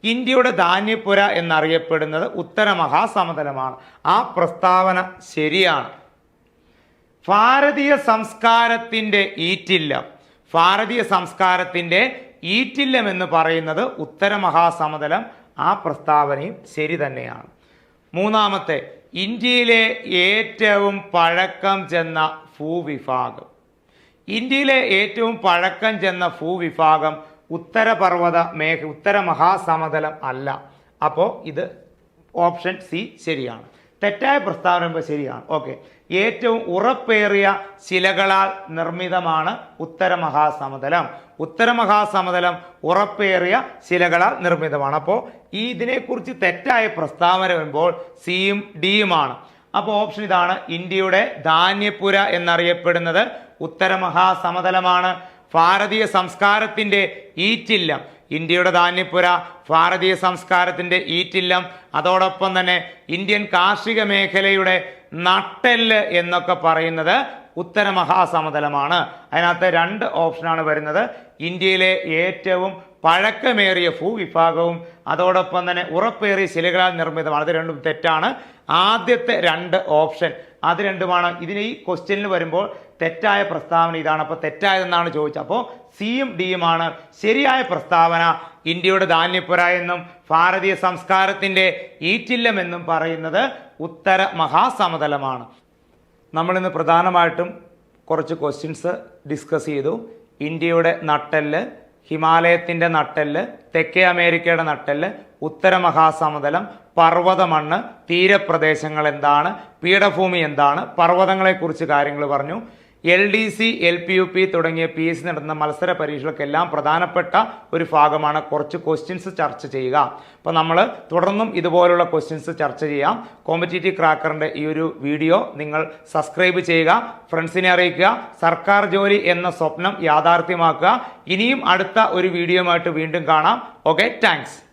Speaker 1: ഇന്ത്യയുടെ ധാന്യപുര എന്നറിയപ്പെടുന്നത് ഉത്തര മഹാസമതലമാണ്. ആ പ്രസ്താവന ശരിയാണ്. ഭാരതീയ സംസ്കാരത്തിന്റെ ഈറ്റില്ലം ഭാരതീയ സംസ്കാരത്തിന്റെ ഈറ്റില്ലം എന്ന് പറയുന്നത് ഉത്തര മഹാസമതലം ആ പ്രസ്താവനയും ശരി തന്നെയാണ്. മൂന്നാമത്തെ ഇന്ത്യയിലെ ഏറ്റവും പഴക്കം ചെന്ന ഭൂവിഭാഗം. ഇന്ത്യയിലെ ഏറ്റവും പഴക്കം ചെന്ന ഭൂവിഭാഗം ഉത്തരപർവത മേഘ ഉത്തര മഹാസമതലം അല്ല. അപ്പോൾ ഇത് ഓപ്ഷൻ സി ശരിയാണ്. തെറ്റായ പ്രസ്താവന ശരിയാണ്. ഓക്കെ. ഏറ്റവും ഉറപ്പേറിയ ശിലകളാൽ നിർമ്മിതമാണ് ഉത്തര മഹാസമതലം. ഉത്തര മഹാസമതലം ഉറപ്പേറിയ ശിലകളാൽ നിർമ്മിതമാണ്. അപ്പോൾ ഈ ഇതിനെക്കുറിച്ച് തെറ്റായ പ്രസ്താവന വരുമ്പോൾ സിയും ഡിയുമാണ്. അപ്പോൾ ഓപ്ഷൻ ഇതാണ് ഇന്ത്യയുടെ ധാന്യപുര എന്നറിയപ്പെടുന്നത്. ഉത്തരമഹാസമതലമാണ്. ഭാരതീയ സംസ്കാരത്തിന്റെ ഈറ്റില്ലം. ഇന്ത്യയുടെ ധാന്യപുര ഭാരതീയ സംസ്കാരത്തിന്റെ ഈറ്റില്ലം. അതോടൊപ്പം തന്നെ ഇന്ത്യൻ കാർഷിക മേഖലയുടെ നട്ടെല്ല് എന്നൊക്കെ പറയുന്നത് ഉത്തര മഹാസമതലമാണ്. അതിനകത്ത് രണ്ട് ഓപ്ഷനാണ് വരുന്നത്. ഇന്ത്യയിലെ ഏറ്റവും പഴക്കമേറിയ ഭൂവിഭാഗവും അതോടൊപ്പം തന്നെ ഉറപ്പേറിയ ശിലകളാൽ നിർമ്മിതമാണ്. അത് രണ്ടും തെറ്റാണ്. ആദ്യത്തെ രണ്ട് ഓപ്ഷൻ അത് രണ്ടുമാണ്. ഇതിന് ഈ ക്വസ്റ്റ്യനിൽ വരുമ്പോൾ തെറ്റായ പ്രസ്താവന ഇതാണ്. അപ്പോൾ തെറ്റായതെന്നാണ് ചോദിച്ചത്. അപ്പോൾ സിയും ഡിയുമാണ് ശരിയായ പ്രസ്താവന ഇന്ത്യയുടെ ധാന്യപ്പുര എന്നും ഭാരതീയ സംസ്കാരത്തിന്റെ ഈറ്റില്ലമെന്നും പറയുന്നത് ഉത്തര മഹാസമതലമാണ്. നമ്മളിന്ന് പ്രധാനമായിട്ടും കുറച്ച് ക്വസ്റ്റ്യൻസ് ഡിസ്കസ് ചെയ്തു. ഇന്ത്യയുടെ നട്ടെല്ല് ഹിമാലയത്തിന്റെ നട്ടെല്ല് തെക്കേ അമേരിക്കയുടെ നട്ടെല്ല് ഉത്തര മഹാസമതലം പർവതമണ്ണ് തീരപ്രദേശങ്ങൾ എന്താണ് പീഠഭൂമി എന്താണ് പർവതങ്ങളെക്കുറിച്ച് കാര്യങ്ങൾ പറഞ്ഞു. L D C L P U P തുടങ്ങിയ പി എസ് സി നടത്തുന്ന മത്സര പരീക്ഷകൾക്കെല്ലാം പ്രധാനപ്പെട്ട ഒരു ഭാഗമാണ് കുറച്ച് ക്വസ്റ്റ്യൻസ് ചർച്ച ചെയ്യുക. അപ്പോൾ നമ്മൾ തുടർന്നും ഇതുപോലുള്ള ക്വസ്റ്റ്യൻസ് ചർച്ച ചെയ്യാം. കോമ്പറ്റേറ്റീവ് ക്രാക്കറിന്റെ ഈ ഒരു വീഡിയോ നിങ്ങൾ സബ്സ്ക്രൈബ് ചെയ്യുക ഫ്രണ്ട്സിനെ അറിയിക്കുക സർക്കാർ ജോലി എന്ന സ്വപ്നം യാഥാർത്ഥ്യമാക്കുക. ഇനിയും അടുത്ത ഒരു വീഡിയോയുമായിട്ട് വീണ്ടും കാണാം. Okay thanks